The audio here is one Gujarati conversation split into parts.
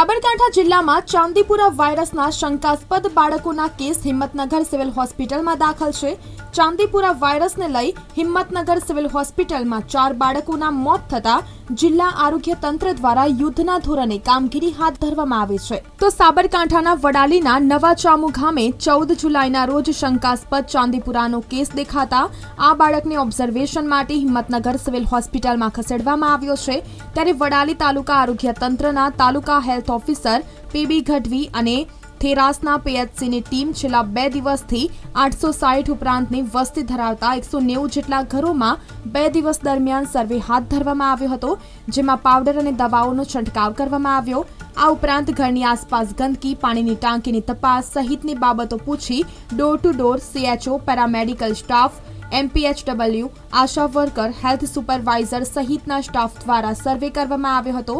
સાબરકાંઠા જિલ્લામાં ચાંદીપુરા વાયરસના શંકાસ્પદ બાળકોના કેસ હિંમતનગર સિવિલ હોસ્પિટલમાં દાખલ છે. ચાંદીપુરા વાયરસને લઈ હિંમતનગર સિવિલ હોસ્પિટલમાં ચાર બાળકોના મોત થતા જિલ્લા આરોગ્ય તંત્ર દ્વારા યુદ્ધના ધોરણે કામગીરી હાથ ધરવામાં આવે છે. તો સાબરકાંઠાના વડાલીના નવા ચામુ ગામે ચૌદ જુલાઈના રોજ શંકાસ્પદ ચાંદીપુરાનો કેસ દેખાતા આ બાળકને ઓબ્ઝર્વેશન માટે હિંમતનગર સિવિલ હોસ્પિટલમાં ખસેડવામાં આવ્યો છે. ત્યારે વડાલી તાલુકા આરોગ્ય તંત્રના taluka health officer PB Gadhvi અને થેરાસના પીએચસીની ટીમ છેલ્લા બે દિવસથી આઠસો સાઠ ઉપરાંતની વસ્તી ધરાવતા એકસો નેવું જેટલા ઘરોમાં બે દિવસ દરમિયાન સર્વે હાથ ધરવામાં આવ્યો હતો, જેમાં પાવડર અને દવાઓનો છંટકાવ કરવામાં આવ્યો. આ ઉપરાંત ઘરની આસપાસ ગંદકી, પાણીની ટાંકીની તપાસ સહિતની બાબતો પૂછી door to door CHO paramedical staff MPHW, ASHA worker, health supervisor સહિતના સ્ટાફ દ્વારા સર્વે કરવામાં આવ્યો હતો.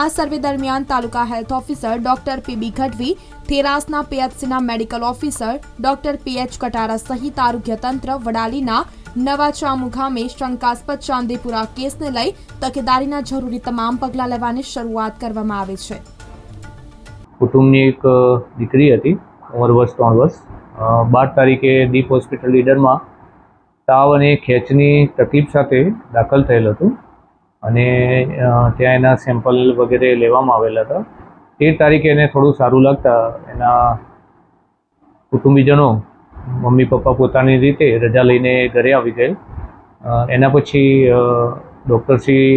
આ સર્વે દરમિયાન taluka health officer doctor PB Gadhvi, થેરાસના પીએચસીના medical officer doctor PH Katara સહિત આરોગ્ય તંત્ર, વડાલીના નવા ચામુ ગામે શંકાસ્પદ ચાંદીપુરા કેસને લઈ તકેદારીના જરૂરી તમામ પગલાં લેવાની શરૂઆત કરવામાં આવી છે. કુટુંબની એક દીકરી હતી, ઉંમર વર્ષ ત્રણ વર્ષ. બાર તારીખે દીપ હોસ્પિટલ લીડરમાં તાવ અને ખેંચની તકલીફ સાથે દાખલ થયેલ હતું અને ત્યાં એના સેમ્પલ વગેરે લેવામાં આવેલા હતા. તેર તારીખે એને થોડું સારું લાગતા એના કુટુંબીજનો, મમ્મી પપ્પા પોતાની રીતે રજા લઈને ઘરે આવી ગયેલ. એના પછી ડૉક્ટર ડૉક્ટરશ્રી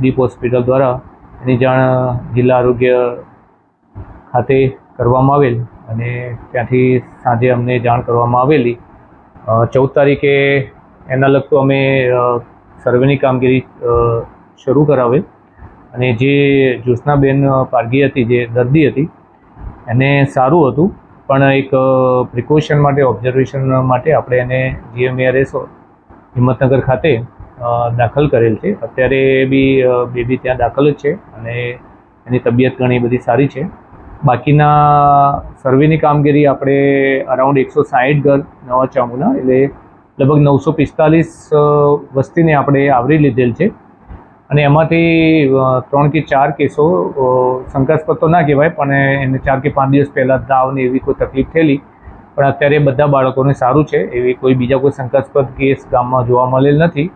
દીપ હોસ્પિટલ દ્વારા એની જાણ જિલ્લા આરોગ્ય ખાતે કરવામાં આવેલ અને ત્યાંથી સાંજે અમને જાણ કરવામાં આવેલી. ચૌદ તારીખે એના લગતું અમે સર્વેની કામગીરી શરૂ કરાવેલ. અને જે જ્યોત્સનાબેન પારગી હતી, જે દર્દી હતી, એને સારું હતું. પણ એક પ્રિકોશન માટે ઓબ્ઝર્વેશન માટે આપણે એને જીએમએઆરએસ હિંમતનગર ખાતે દાખલ કરેલ છે. અત્યારે બી બેબી ત્યાં દાખલ જ છે અને એની તબિયત ઘણી બધી સારી છે. બાકીના સર્વેની કામગીરી આપણે અરાઉન્ડ એકસો સાહીઠ ઘર નવા ચામુના એટલે લગભગ નવસો પિસ્તાલીસ વસ્તીને આપણે આવરી લીધેલ છે. અને એમાંથી ત્રણ કે ચાર કેસો શંકાસ્પદ તો ના કહેવાય, પણ એને ચાર કે પાંચ દિવસ પહેલાં દાવને એવી કોઈ તકલીફ થયેલી. પણ અત્યારે બધા બાળકોને સારું છે. એવી કોઈ બીજા કોઈ શંકાસ્પદ કેસ ગામમાં જોવા મળેલ નથી.